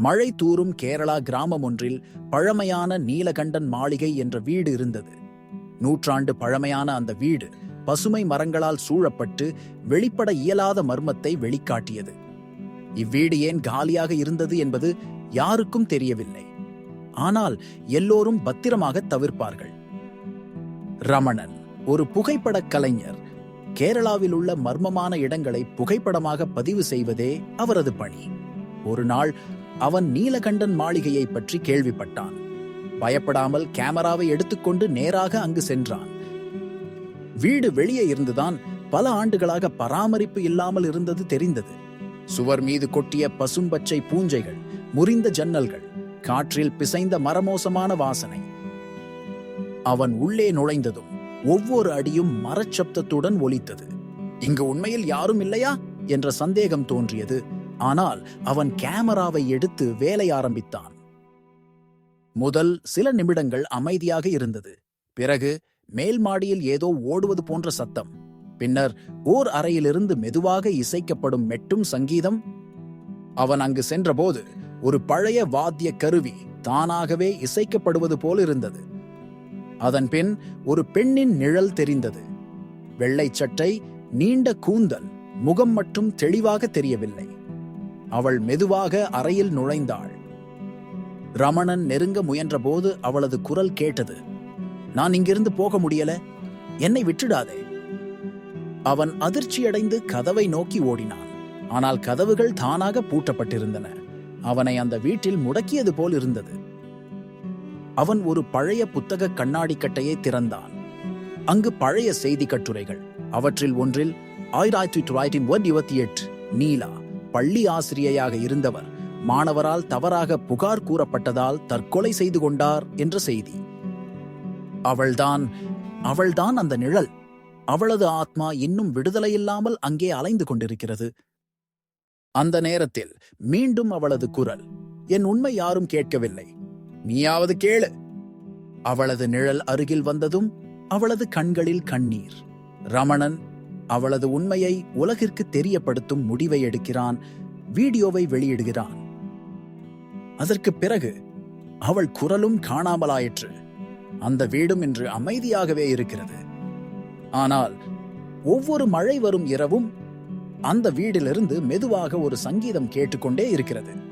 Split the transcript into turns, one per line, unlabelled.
மழை தூறும் கேரளா கிராமம் ஒன்றில் பழமையான நீலகண்டன் மாளிகை என்ற வீடு இருந்தது. நூற்றாண்டு பழமையான அந்த வீடு பசுமை மரங்களால் சூழப்பட்டு வெளிப்பட இயலாத மர்மத்தை வெளிக்காட்டியது. இவ்வீடு ஏன் காலியாக இருந்தது என்பது யாருக்கும் தெரியவில்லை. ஆனால் எல்லோரும் பத்திரமாக தவிர்ப்பார்கள். ரமணன் ஒரு புகைப்படக் கலைஞர் கேரளாவில் உள்ள மர்மமான இடங்களை புகைப்படமாக பதிவு செய்வதே அவரது பணி. ஒரு நாள் அவன் நீலகண்டன் மாளிகையை பற்றி கேள்விப்பட்டான். பயப்படாமல் கேமராவை எடுத்துக்கொண்டு நேராக அங்கு சென்றான். வீடு வெளியே இருந்துதான் பல ஆண்டுகளாக பராமரிப்பு இல்லாமல் இருந்தது தெரிந்தது. சுவர் மீது கொட்டிய பசும்பச்சை பூஞ்சைகள் முறிந்த ஜன்னல்கள் காற்றில் பிசைந்த மரமோசமான வாசனை. அவன் உள்ளே நுழைந்ததும் ஒவ்வொரு அடியும் மரச்சப்தத்துடன் ஒலித்தது. இங்கு உண்மையில் யாரும் இல்லையா? என்ற சந்தேகம் தோன்றியது. ஆனால் அவன் கேமராவை எடுத்து வேலை ஆரம்பித்தான். முதல் சில நிமிடங்கள் அமைதியாக இருந்தது. பிறகு மேல் மாடியில் ஏதோ ஓடுவது போன்ற சத்தம். பின்னர் ஓர் அறையிலிருந்து மெதுவாக இசைக்கப்படும் மெட்டும் சங்கீதம். அவன் அங்கு சென்றபோது ஒரு பழைய வாத்திய கருவி தானாகவே இசைக்கப்படுவது போல் இருந்தது. அதன் பின் ஒரு பெண்ணின் நிழல் தெரிந்தது. வெள்ளை சட்டை நீண்ட கூந்தல் முகம் மட்டும் தெளிவாக தெரியவில்லை. அவள் மெதுவாக அறையில் நுழைந்தாள். ரமணன் நெருங்க முயன்றபோது அவளது குரல் கேட்டது. நான் இங்கிருந்து போக முடியல. என்னை விட்டுடாதே. அவன் அதிர்ச்சியடைந்து கதவை நோக்கி ஓடினான். ஆனால் கதவுகள் தானாக பூட்டப்பட்டிருந்தன. அவனை அந்த வீட்டில் முடக்கியது போல் இருந்தது. அவன் ஒரு பழைய புத்தக கண்ணாடி கட்டையை திறந்தான். அங்கு பழைய செய்தி கட்டுரைகள் அவற்றில் ஒன்றில் ஆயிரத்தி தொள்ளாயிரத்தி இருபத்தி எட்டு நீலா. பள்ளி ஆசிரியையாக இருந்தவர் மாணவரால் தவறாக புகார் கூறப்பட்டதால் தற்கொலை செய்து கொண்டார் என்ற செய்தி. அவள்தான் அவள்தான் அந்த நிழல். அவளது ஆத்மா இன்னும் விடுதலையில்லாமல் அங்கே அலைந்து கொண்டிருக்கிறது. அந்த நேரத்தில் மீண்டும் அவளது குரல் என் உண்மை யாரும் கேட்கவில்லை. நீயாவது கேளு. அவளது நிழல் அருகில் வந்ததும் அவளது கண்களில் கண்ணீர். ரமணன் அவளது உண்மையை உலகிற்கு தெரியப்படுத்தும் முடிவை எடுக்கிறான் வீடியோவை வெளியிடுகிறான். அதற்கு பிறகு அவள் குரலும் காணாமலாயிற்று. அந்த வீடும் இன்று அமைதியாகவே இருக்கிறது. ஆனால் ஒவ்வொரு மழை வரும் இரவும் அந்த வீடிலிருந்து மெதுவாக ஒரு சங்கீதம் கேட்டுக்கொண்டே இருக்கிறது.